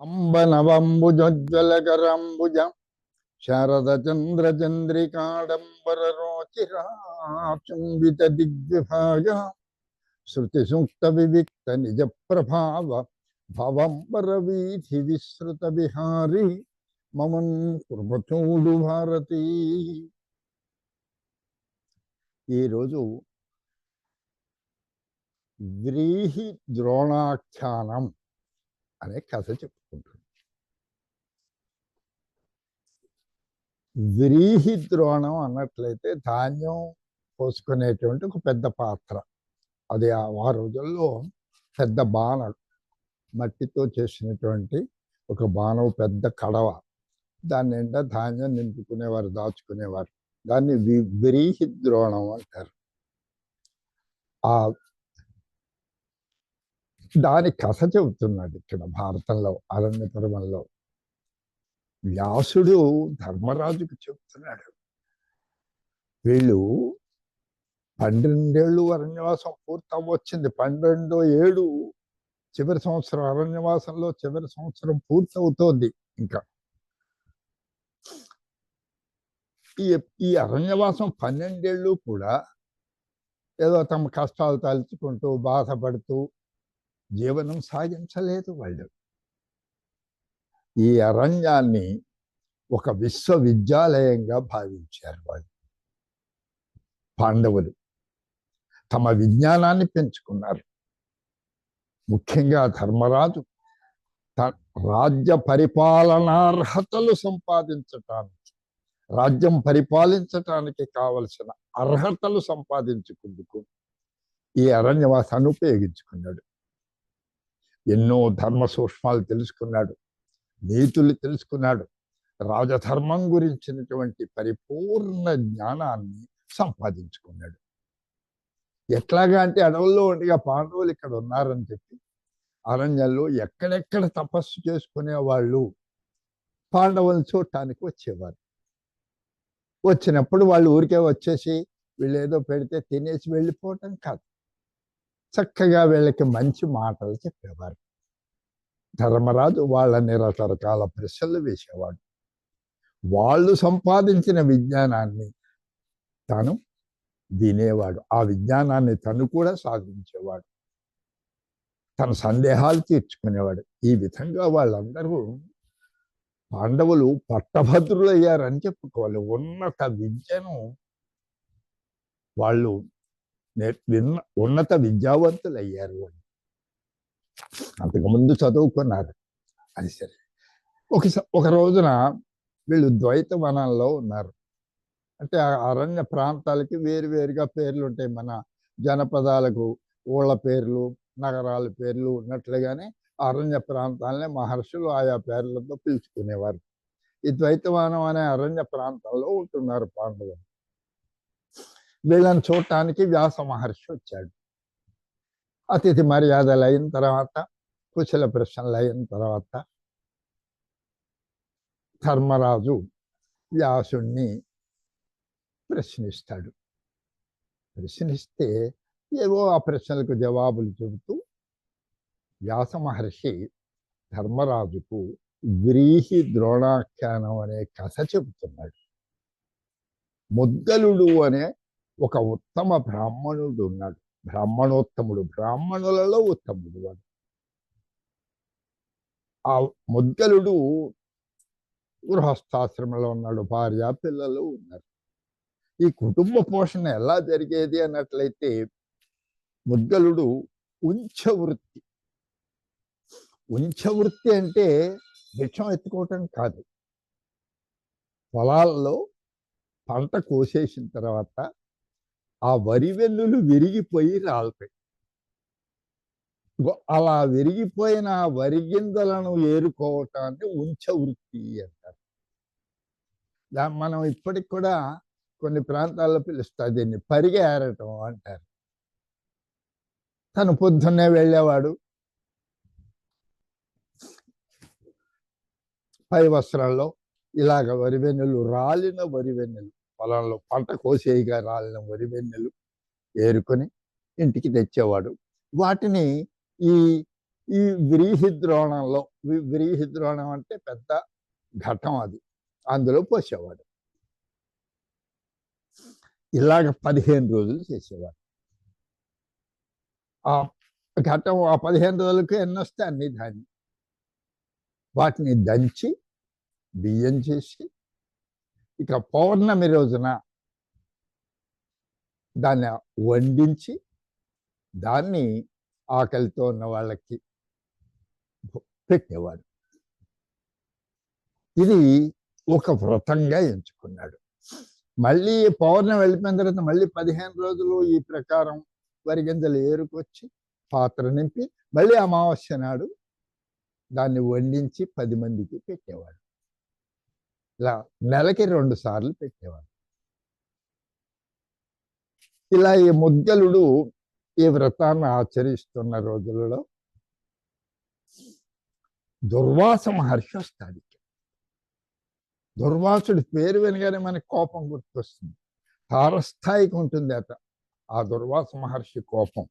అంబనవంబుజోజ్వలకరంబుజ శారద చంద్ర చంద్రికాడంబర రోచిరాచుంబిత దిగ్విభాగ శృతి సూక్త వివిక్త నిజ ప్రభావ భవంబర వీధి విశ్రుత విహారి మమన్ కృపచూడు భారతి ఈరోజు వ్రీహి ద్రోణాఖ్యానం అనే కథ చెప్పుకుంటుంది వ్రీహి ద్రోణం అన్నట్లయితే ధాన్యం పోసుకునేటువంటి ఒక పెద్ద పాత్ర. అది ఆ రోజుల్లో పెద్ద బాణ మట్టితో చేసినటువంటి ఒక బాణం పెద్ద కడవ. దాని నిండా ధాన్యం నింపుకునేవారు దాచుకునేవారు. దాన్ని వి వ్రీహి ద్రోణం అంటారు. ఆ దాని కథ చెబుతున్నాడు ఇక్కడ భారతంలో అరణ్య పర్వంలో. వ్యాసుడు ధర్మరాజుకు చెబుతున్నాడు. వీళ్ళు పన్నెండేళ్ళు అరణ్యవాసం పూర్తవచ్చింది పన్నెండో ఏడు చివరి సంవత్సరం అరణ్యవాసంలో చివరి సంవత్సరం పూర్తవుతోంది ఇంకా. ఈ ఈ అరణ్యవాసం పన్నెండేళ్ళు కూడా ఏదో తమ కష్టాలు తలుచుకుంటూ బాధపడుతూ జీవనం సాగించలేదు వాళ్ళు. ఈ అరణ్యాన్ని ఒక విశ్వవిద్యాలయంగా భావించారు వాళ్ళు. పాండవులు. తమ విజ్ఞానాన్ని పెంచుకున్నారు. ముఖ్యంగా ధర్మరాజు రాజ్య పరిపాలనార్హతలు సంపాదించటానికి రాజ్యం పరిపాలించటానికి కావలసిన అర్హతలు సంపాదించుకుందుకు ఈ అరణ్యవాసాన్ని ఉపయోగించుకున్నాడు. ఎన్నో ధర్మ సూక్ష్మాలు తెలుసుకున్నాడు నీతులు తెలుసుకున్నాడు రాజధర్మం గురించినటువంటి పరిపూర్ణ జ్ఞానాన్ని సంపాదించుకున్నాడు. ఎట్లాగా అంటే అడవుల్లో ఉండగా పాండవులు ఇక్కడ ఉన్నారని చెప్పి అరణ్యంలో ఎక్కడెక్కడ తపస్సు చేసుకునే వాళ్ళు పాండవులను చూడటానికి వచ్చేవారు. వచ్చినప్పుడు వాళ్ళు ఊరికే వచ్చేసి వీళ్ళు ఏదో పెడితే తినేసి వెళ్ళిపోవటం కాదు. చక్కగా వీళ్ళకి మంచి మాటలు చెప్పేవారు. ధర్మరాజు వాళ్ళని రకరకాల ప్రశ్నలు వేసేవాడు. వాళ్ళు సంపాదించిన విజ్ఞానాన్ని తను వినేవాడు. ఆ విజ్ఞానాన్ని తను కూడా సాధించేవాడు. తన సందేహాలు తీర్చుకునేవాడు. ఈ విధంగా వాళ్ళందరూ పాండవులు పట్టభద్రులయ్యారని చెప్పుకోవాలి. ఉన్నత విద్యను వాళ్ళు ఉన్నత విద్యావంతులు అయ్యారు అని అంతకుముందు చదువుకున్నారు. అది సరే. ఒక ఒక రోజున వీళ్ళు ద్వైత వనంలో ఉన్నారు. అంటే అరణ్య ప్రాంతాలకి వేరు వేరుగా పేర్లు ఉంటాయి మన జనపదాలకు ఊళ్ళ పేర్లు నగరాల పేర్లు ఉన్నట్లుగానే అరణ్య ప్రాంతాలనే మహర్షులు ఆయా పేర్లతో పిలుచుకునేవారు. ఈ ద్వైతవనం అనే అరణ్య ప్రాంతంలో ఉంటున్నారు పాండవులు. వీళ్ళని చూడటానికి వ్యాస మహర్షి వచ్చాడు. అతిథి మర్యాదలు అయిన తర్వాత కుశల ప్రశ్నలు అయిన తర్వాత ధర్మరాజు వ్యాసుణ్ణి ప్రశ్నిస్తాడు. ప్రశ్నిస్తే ఏవో ఆ ప్రశ్నలకు జవాబులు చెబుతూ వ్యాస మహర్షి ధర్మరాజుకు వ్రీహి ద్రోణాఖ్యానం అనే కథ చెబుతున్నాడు. ముద్దలుడు అనే ఒక ఉత్తమ బ్రాహ్మణుడు ఉన్నాడు. బ్రాహ్మణోత్తముడు. బ్రాహ్మణులలో ఉత్తముడు వాడు. ఆ ముద్గలుడు గృహస్థాశ్రమంలో ఉన్నాడు. భార్య పిల్లలు ఉన్నారు. ఈ కుటుంబ పోషణ ఎలా జరిగేది అన్నట్లయితే ముద్గలుడు ఉంచ వృత్తి ఉంచ వృత్తి అంటే భిక్షం ఎత్తుకోవటం కాదు. పొలాల్లో పంట కోసేసిన తర్వాత ఆ వరి వెన్నులు విరిగిపోయి రాలుతాయి అలా విరిగిపోయిన వరి గింజలను ఏరుకోవటాన్ని ఉంచ వృత్తి అంటారు. మనం ఇప్పటికి కూడా కొన్ని ప్రాంతాల్లో పిలుస్తారు దీన్ని పరిగె ఏరటం అంటారు. తను పొద్దున్నే వెళ్ళేవాడు. పై వస్త్రాల్లో ఇలాగ వరివెన్నెలు రాలిన వరివెన్నెలు పొలంలో పంట కోసేయగా రాలిన వరి వెన్నెలు ఏరుకొని ఇంటికి తెచ్చేవాడు. వాటిని ఈ ఈ వ్రీహి ద్రోణంలో వ్రీహి ద్రోణం అంటే పెద్ద ఘటం అది. అందులో పోసేవాడు. ఇలాగ పదిహేను రోజులు చేసేవాడు. ఆ ఘటం ఆ పదిహేను రోజులకు ఎన్ని అన్ని దాన్ని వాటిని దంచి బియ్యం చేసి ఇక పౌర్ణమి రోజున దాన్ని వండించి దాన్ని ఆకలితో ఉన్న వాళ్ళకి పెట్టేవాడు. ఇది ఒక వ్రతంగా ఎంచుకున్నాడు. మళ్ళీ పౌర్ణమి వెళ్ళిపోయిన తర్వాత మళ్ళీ పదిహేను రోజులు ఈ ప్రకారం వరి గింజలు ఏరుకొచ్చి పాత్ర నింపి మళ్ళీ అమావాస్య నాడు దాన్ని వండించి పది మందికి పెట్టేవాడు. ఇలా నెలకి రెండు సార్లు పెట్టేవాడు ఇలా ఈ ముద్గలుడు ఈ వ్రతాన్ని ఆచరిస్తున్న రోజులలో దుర్వాస మహర్షి వస్తాడు దుర్వాసుడి పేరు వినగానే మనకి కోపం గుర్తొస్తుంది. తారస్థాయికి ఉంటుంది అట. ఆ దుర్వాస మహర్షి కోపం.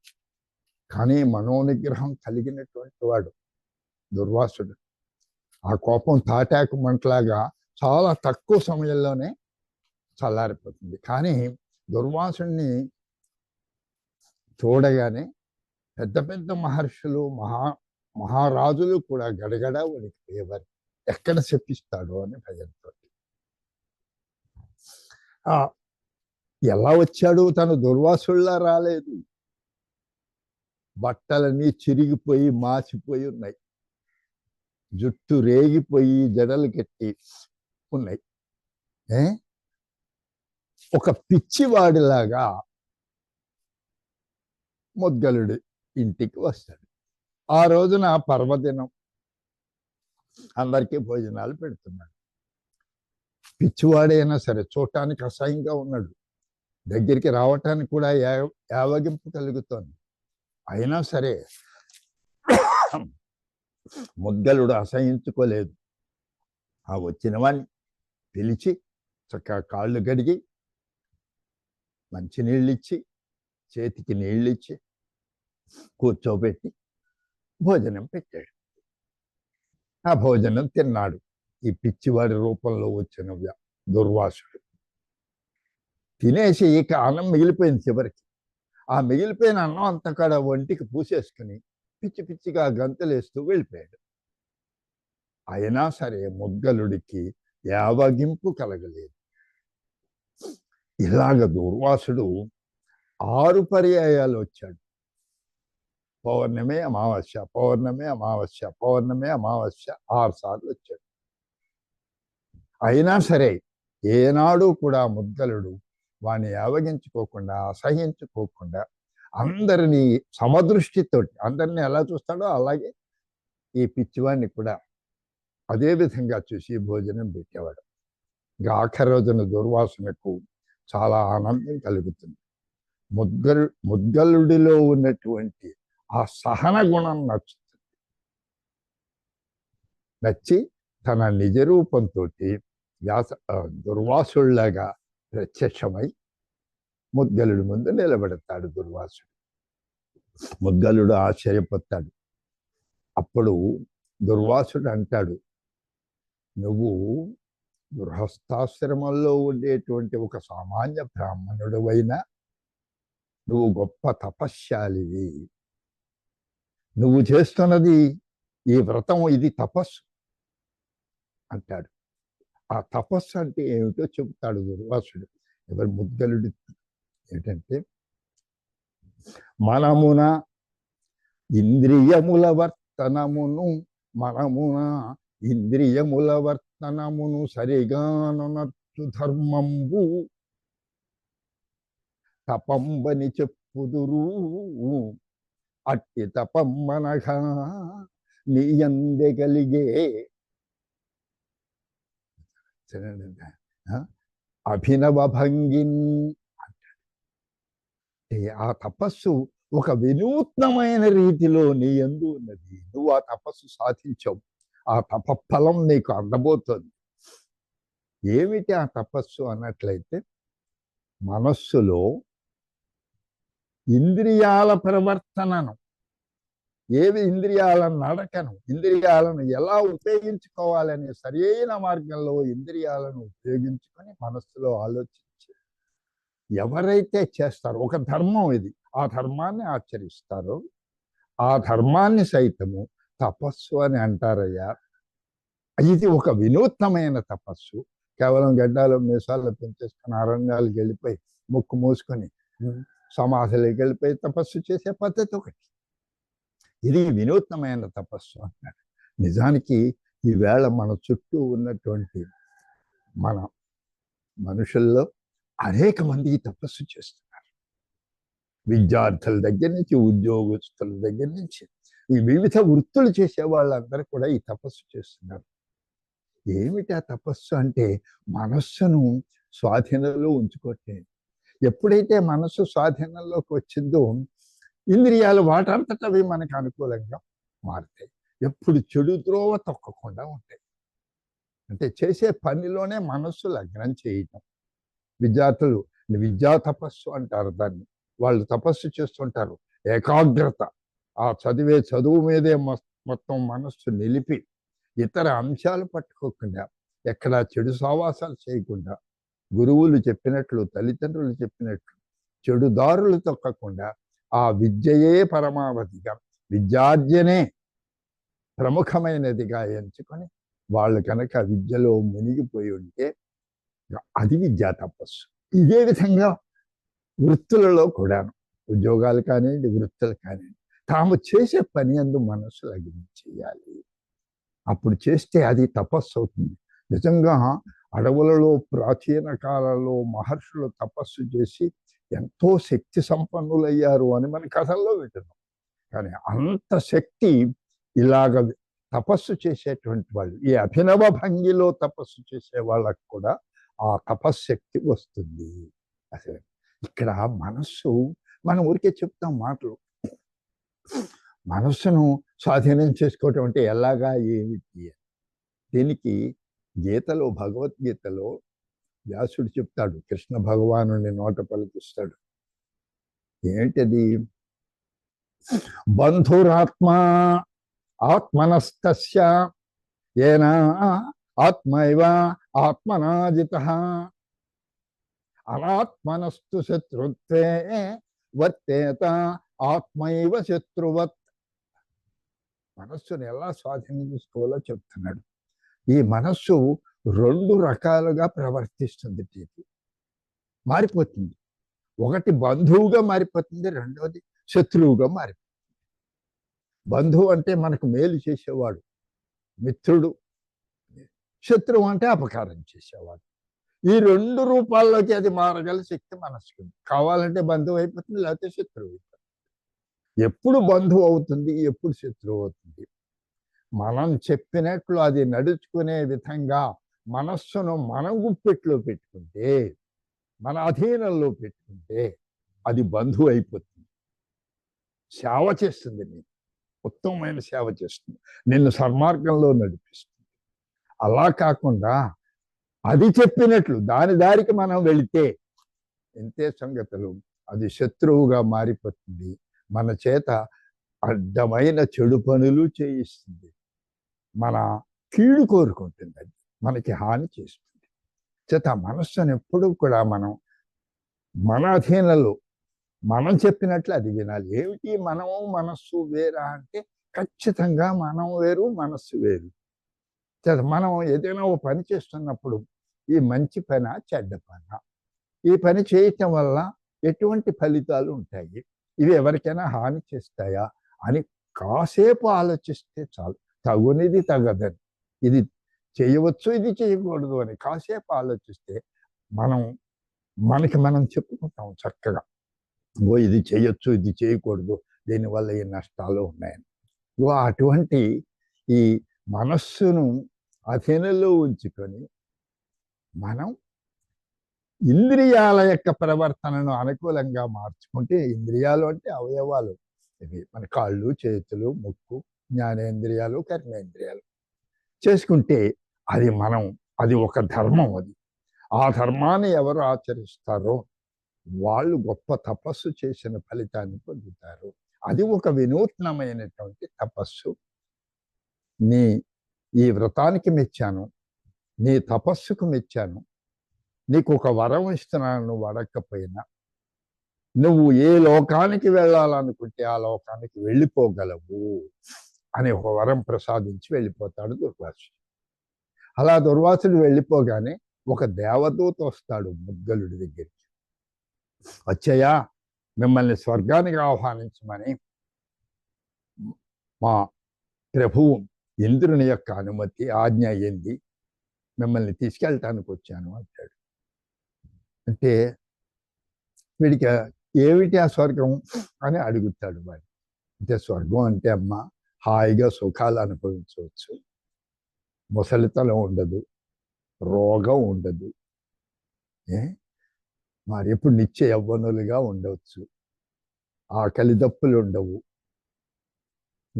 కానీ మనోనిగ్రహం కలిగినటువంటి వాడు దుర్వాసుడు. ఆ కోపం తాటాకు మంటలాగా చాలా తక్కువ సమయంలోనే చల్లారిపోతుంది. కానీ దుర్వాసుడిని చూడగానే పెద్ద పెద్ద మహర్షులు మహా మహారాజులు కూడా గడగడ వణికిపోయేవారు ఎక్కడ శపిస్తాడో అని భయంతో. ఆ ఎలా వచ్చాడు తను? దుర్వాసుల్లా రాలేదు. బట్టలన్నీ చిరిగిపోయి మాసిపోయి ఉన్నాయి. జుట్టు రేగిపోయి జడలు కట్టి ఉన్నాయి. ఏ? ఒక పిచ్చివాడిలాగా ముద్గలుడు ఇంటికి వస్తాడు. ఆ రోజున పర్వదినం. అందరికీ భోజనాలు పెడుతున్నాడు. పిచ్చివాడైనా సరే చూడటానికి అసహ్యంగా ఉన్నాడు. దగ్గరికి రావటానికి కూడా యావగింపు కలుగుతోంది. అయినా సరే ముద్గలుడు అసహించుకోలేదు. ఆ వచ్చిన వాడిని పిలిచి చక్కగా కాళ్ళు కడిగి మంచి నీళ్ళిచ్చి చేతికి నీళ్ళు ఇచ్చి కూర్చోబెట్టి భోజనం పెట్టాడు. ఆ భోజనం తిన్నాడు. ఈ పిచ్చివాడి రూపంలో వచ్చిన దుర్వాసుడు. తినేసి ఇక అన్నం మిగిలిపోయింది చివరికి. ఆ మిగిలిపోయిన అన్నం అంతా కాడ ఒంటికి పూసేసుకుని పిచ్చి పిచ్చిగా గంతలేస్తూ వెళ్ళిపోయాడు. అయినా సరే ముగ్గలుడికి యావగింపు కలగలేదు. ఇలాగ దూర్వాసుడు ఆరు పర్యాయాలు వచ్చాడు. పౌర్ణమే అమావాస్య పౌర్ణమే అమావాస్య పౌర్ణమే అమావాస్య ఆరు సార్లు వచ్చాడు. అయినా సరే ఏనాడు కూడా ముద్గలుడు వాణ్ణి అవగించుకోకుండా అసహించుకోకుండా అందరినీ సమదృష్టితోటి అందరినీ ఎలా చూస్తాడో అలాగే ఈ పిచ్చివాడిని కూడా అదే విధంగా చూసి భోజనం పెట్టేవాడు. ఇంకా ఆఖరి రోజున దుర్వాసనకు చాలా ఆనందం కలుగుతుంది. ముద్గలు ముద్గలుడిలో ఉన్నటువంటి ఆ సహన గుణం నచ్చుతుంది. నచ్చి తన నిజ రూపంతో వ్యాస దుర్వాసుల్లాగా ప్రత్యక్షమై ముద్గలుడి ముందు నిలబెడతాడు దుర్వాసుడు. ముద్గలుడు ఆశ్చర్యపోతాడు. అప్పుడు దుర్వాసుడు అంటాడు నువ్వు గృహస్థాశ్రమంలో ఉండేటువంటి ఒక సామాన్య బ్రాహ్మణుడు నువ్వు గొప్ప తపశ్శాలివి. నువ్వు చేస్తున్నది ఈ వ్రతం ఇది తపస్సు అంటాడు. ఆ తపస్సు అంటే ఏమిటో చెబుతాడు దుర్వాసుడు. ఎవరు ముద్గలుడు ఏంటంటే మనమున ఇంద్రియముల వర్తనమును మనమున ఇంద్రియముల వర్తనమును సరిగానొనర్చు ధర్మంబు. తపంబని చెప్పుదురు. అట్టి తపమ్మనగా నీయందెగలిగే చూడండి, అభినవ భంగిన్ అంటే ఆ తపస్సు ఒక వినూత్నమైన రీతిలో నీ ఎందు ఉన్నది. నువ్వు ఆ తపస్సు సాధించవు. ఆ తపఫలం నీకు అందబోతోంది. ఏమిటి ఆ తపస్సు అన్నట్లయితే మనస్సులో ఇంద్రియాల ప్రవర్తనను ఏవి ఇంద్రియాల నడకను ఇంద్రియాలను ఎలా ఉపయోగించుకోవాలనే సరైన మార్గంలో ఇంద్రియాలను ఉపయోగించుకొని మనస్సులో ఆలోచించి ఎవరైతే చేస్తారో ఒక ధర్మం ఇది. ఆ ధర్మాన్ని ఆచరిస్తారో ఆ ధర్మాన్ని సైతము తపస్సు అని అంటారయ్యా. ఇది ఒక వినూత్నమైన తపస్సు. కేవలం గడ్డాలు మీసాలు పెంచేసుకుని అరణ్యాలకు వెళ్ళిపోయి ముక్కు మూసుకొని సమాధిలోకి వెళ్ళిపోయి తపస్సు చేసే పద్ధతి ఒకటి. ఇది వినూత్నమైన తపస్సు అంటారు. నిజానికి ఈవేళ మన చుట్టూ ఉన్నటువంటి మన మనుషుల్లో అనేక మంది తపస్సు చేస్తున్నారు. విద్యార్థుల దగ్గర నుంచి ఉద్యోగస్తుల దగ్గర నుంచి. ఈ వివిధ వృత్తులు చేసే వాళ్ళందరూ కూడా ఈ తపస్సు చేస్తున్నారు. ఏమిటి ఆ తపస్సు అంటే మనస్సును స్వాధీనంలో ఉంచుకోవట్లే ఎప్పుడైతే మనస్సు స్వాధీనంలోకి వచ్చిందో ఇంద్రియాలు వాటంతటవి మనకు అనుకూలంగా మారుతాయి. ఎప్పుడు చెడు ద్రోవ తొక్కకుండా ఉంటాయి. అంటే చేసే పనిలోనే మనస్సు లగ్నం చేయటం. విద్యార్థులు విద్యా తపస్సు అంటారు దాన్ని. వాళ్ళు తపస్సు చేస్తుంటారు. ఏకాగ్రత. ఆ చదివే చదువు మీదే మొత్తం మనస్సు నిలిపి ఇతర అంశాలు పట్టుకోకుండా ఎక్కడ చెడు సావాసాలు చేయకుండా గురువులు చెప్పినట్లు తల్లిదండ్రులు చెప్పినట్లు చెడు దారులు తొక్కకుండా ఆ విద్యయే పరమావధిగా విద్యార్జనే ప్రముఖమైనదిగా ఎంచుకొని వాళ్ళు కనుక విద్యలో మునిగిపోయి ఉంటే అది విద్యా తపస్సు. ఇదే విధంగా వృత్తులలో కూడాను ఉద్యోగాలు కానివ్వండి వృత్తులు కానివ్వండి తాము చేసే పని అందు మనసు లగ్నం చేయాలి అప్పుడు చేస్తే అది తపస్సు అవుతుంది. నిజంగా అడవులలో ప్రాచీన కాలంలో మహర్షులు తపస్సు చేసి ఎంతో శక్తి సంపన్నులయ్యారు అని మన కథల్లో వింటున్నాం. కానీ అంత శక్తి ఇలాగ తపస్సు చేసేటువంటి వాళ్ళు ఈ అభినవ భంగిలో తపస్సు చేసే వాళ్ళకు కూడా ఆ తపశ్శక్తి వస్తుంది. అసలు ఇక్కడ మనస్సు మనం ఊరికే చెప్తాం మాటలు మనస్సును స్వాధీనం చేసుకోవటం అంటే ఎలాగా ఏమిటి దీనికి గీతలో భగవద్గీతలో వ్యాసుడు చెప్తాడు కృష్ణ భగవాను నోట పలికిస్తాడు. ఏంటది? బంధురాత్మ ఆత్మనస్తస్య ఏనా ఆత్మైవ ఆత్మనాజిత. అనాత్మనస్తు శత్రుత్వే వర్తేత ఆత్మైవ శత్రువత్. మనస్సును ఎలా స్వాధీనం చేసుకోవాలో చెప్తున్నాడు. ఈ మనస్సు రెండు రకాలుగా ప్రవర్తిస్తుంది టీపీ. మారిపోతుంది. ఒకటి బంధువుగా మారిపోతుంది రెండవది శత్రువుగా మారిపోతుంది. బంధువు అంటే మనకు మేలు చేసేవాడు మిత్రుడు శత్రువు అంటే అపకారం చేసేవాడు. ఈ రెండు రూపాల్లోకి అది మారగల శక్తి మనసుకు కావాలంటే బంధువు అయిపోతుంది లేకపోతే శత్రువు అయిపోతుంది. ఎప్పుడు బంధువు అవుతుంది ఎప్పుడు శత్రువు అవుతుంది. మనం చెప్పినట్లు అది నడుచుకునే విధంగా మనస్సును మన గుప్పెట్లో పెట్టుకుంటే మన అధీనంలో పెట్టుకుంటే అది బంధువు అయిపోతుంది. సేవ చేస్తుంది నేను ఉత్తమమైన సేవ చేస్తుంది. నిన్ను సన్మార్గంలో నడిపిస్తుంది. అలా కాకుండా అది చెప్పినట్లు దాని దారికి మనం వెళితే ఎంతే సంగతులు? అది శత్రువుగా మారిపోతుంది. మన చేత అడ్డమైన చెడు పనులు చేయిస్తుంది. మన కీడు కోరుకుంటుంది మనకి హాని చేస్తుంది. చేత మనస్సును ఎప్పుడూ కూడా మనం మన అధీనంలో మనం చెప్పినట్లు అది వినాలి. ఏమిటి? మనము మనస్సు వేరా అంటే ఖచ్చితంగా మనం వేరు మనస్సు వేరు. చేత మనం ఏదైనా ఓ పని చేస్తున్నప్పుడు ఈ మంచి పని చెడ్డ పన. ఈ పని చేయటం వల్ల ఎటువంటి ఫలితాలు ఉంటాయి? ఇవి ఎవరికైనా హాని చేస్తాయా? అని కాసేపు ఆలోచిస్తే చాలు. తగునిది తగదని. ఇది చేయవచ్చు ఇది చేయకూడదు అని కాసేపు ఆలోచిస్తే మనం మనకి మనం చెప్పుకుంటాం చక్కగా. ఓ ఇది చేయొచ్చు ఇది చేయకూడదు దీనివల్ల ఈ నష్టాలు ఉన్నాయని. ఓ అటువంటి ఈ మనస్సును అధీనంలో ఉంచుకొని మనం ఇంద్రియాల యొక్క ప్రవర్తనను అనుకూలంగా మార్చుకుంటే ఇంద్రియాలు అంటే అవయవాలు. ఇవి మన కాళ్ళు చేతులు ముక్కు జ్ఞానేంద్రియాలు కర్మేంద్రియాలు. చేసుకుంటే అది మనం అది ఒక ధర్మం అది. ఆ ధర్మాన్ని ఎవరు ఆచరిస్తారో వాళ్ళు గొప్ప తపస్సు చేసిన ఫలితాన్ని పొందుతారు. అది ఒక వినూత్నమైనటువంటి తపస్సు. నీ ఈ వ్రతానికి మెచ్చాను. నీ తపస్సుకు మెచ్చాను. నీకు ఒక వరం ఇస్తున్నాను నువ్వు అడగకపోయినా నువ్వు ఏ లోకానికి వెళ్ళాలనుకుంటే ఆ లోకానికి వెళ్ళిపోగలవు అని ఒక వరం ప్రసాదించి వెళ్ళిపోతాడు దుర్వాసుడు. అలా దుర్వాసుడు వెళ్ళిపోగానే ఒక దేవదూత వస్తాడు ముద్గలుడి దగ్గరికి. వచ్చయ్యా మిమ్మల్ని స్వర్గానికి ఆహ్వానించమని మా ప్రభువు ఇంద్రుని యొక్క అనుమతి ఆజ్ఞ అయ్యింది మిమ్మల్ని తీసుకెళ్ళటానికి వచ్చాను అంటాడు. అంటే వీడికి ఏమిటి ఆ స్వర్గం? అని అడుగుతాడు వాడు. అంటే స్వర్గం అంటే అమ్మ హాయిగా సుఖాలు అనుభవించవచ్చు. ముసలితనం ఉండదు. రోగం ఉండదు. ఏ? మరి ఎప్పుడు నిత్య యవ్వనులుగా ఉండవచ్చు. ఆకలి దప్పులు ఉండవు.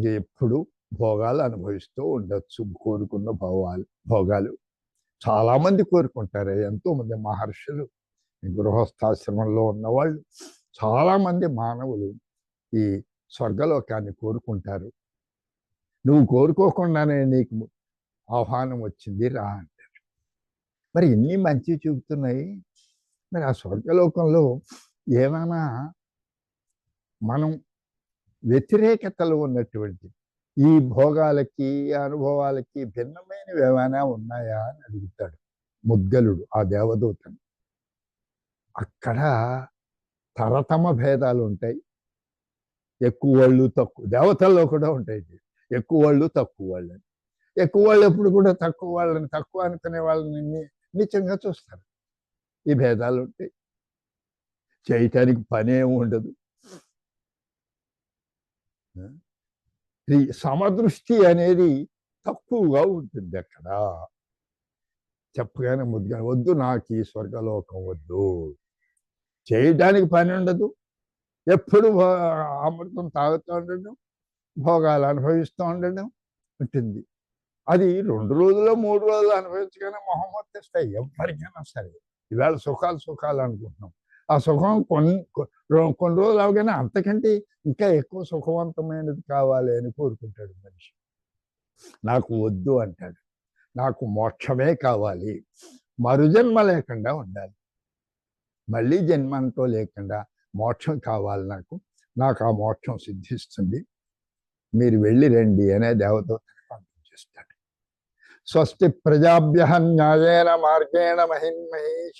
ఎప్పుడు భోగాలు అనుభవిస్తూ ఉండొచ్చు. కోరుకున్న భోగాలు భోగాలు చాలామంది కోరుకుంటారు. ఎంతోమంది మహర్షులు గృహస్థాశ్రమంలో ఉన్నవాళ్ళు చాలామంది మానవులు ఈ స్వర్గలోకాన్ని కోరుకుంటారు. నువ్వు కోరుకోకుండానే నీకు ఆహ్వానం వచ్చింది రా అంటారు. మరి ఇన్ని మంచి చూపుతున్నాయి. మరి ఆ స్వర్గలోకంలో ఏమైనా మనం వ్యతిరేకతలు ఉన్నటువంటి ఈ భోగాలకి అనుభవాలకి భిన్నమైనవి ఏమైనా ఉన్నాయా అని అడుగుతాడు ముద్గలుడు ఆ దేవదూతని. అక్కడ తరతమ భేదాలు ఉంటాయి. ఎక్కువ వాళ్ళు తక్కువ దేవతల్లో కూడా ఉంటాయి. ఎక్కువ వాళ్ళు తక్కువ వాళ్ళని. ఎక్కువ వాళ్ళు ఎప్పుడు కూడా తక్కువ వాళ్ళని తక్కువ అనుకునే వాళ్ళని నిత్యంగా చూస్తారు. ఈ భేదాలు ఉంటాయి. చేయటానికి పని ఏమి ఉండదు ఇది సమదృష్టి అనేది తక్కువగా ఉంటుంది అక్కడ. చెప్పగానే ముద్దుగా వద్దు నాకు ఈ స్వర్గలోకం వద్దు. చేయడానికి పని ఉండదు. ఎప్పుడు భో- అమృతం తాగుతూ ఉండడం భోగాలు అనుభవిస్తూ ఉండడం ఉంటుంది. అది రెండు రోజులు మూడు రోజులు అనుభవించగానే మొహం వచ్చేస్తాయి ఎవరికైనా సరే. ఇవాళ సుఖాలు సుఖాలు అనుకుంటున్నాం. ఆ సుఖం కొన్ని కొన్ని రోజులు అవగానే అంతకంటే ఇంకా ఎక్కువ సుఖవంతమైనది కావాలి అని కోరుకుంటాడు మనిషి. నాకు వద్దు అంటాడు. నాకు మోక్షమే కావాలి. మరుజన్మ లేకుండా ఉండాలి. మళ్ళీ జన్మంతో లేకుండా మోక్షం కావాలి నాకు. నాకు ఆ మోక్షం సిద్ధిస్తుంది. మీరు వెళ్ళి రండి అనే దేవత పంపించేస్తాడు స్వస్తి ప్రజాభ్య న్యాయేన మార్గేణ మహిన్మహేష